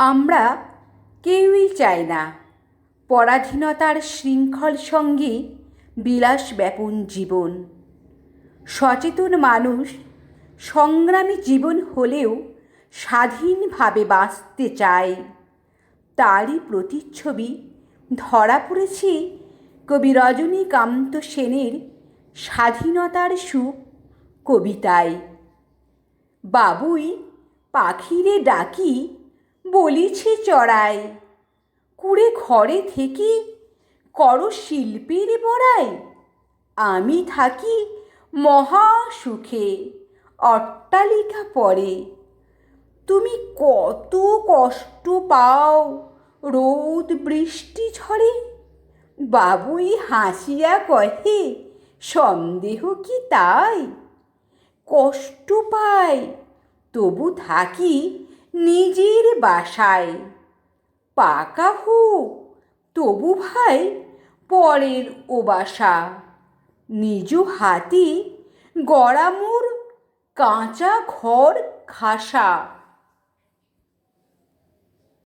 আমরা কেউই চাই না। পরাধীনতার শৃঙ্খল সঙ্গে বিলাস ব্যাপন জীবন। সচেতন মানুষ সংগ্রামী জীবন হলেও স্বাধীনভাবে বাঁচতে চায়। তারই প্রতিচ্ছবি ধরা পড়েছে কবি রজনীকান্ত সেনের স্বাধীনতার সুখ কবিতায়। বাবুই পাখিরে ডাকি বলিছে চড়াই। কুড়ে ঘরে থেকে করো শিল্পীর বড়াই। আমি থাকি মহা সুখে অট্টালিকা পরে। তুমি কত কষ্ট পাও রোদ বৃষ্টি ঝরে বাবুই হাসিয়া কহে, সন্দেহ কি তাই? কষ্ট পাই, তবু থাকি নিজের বাসায়। পাকা হোক, তবু ভাই, পরের ও বাসা। নিজ হাতি গড়ামুর, কাঁচা ঘর খাসা।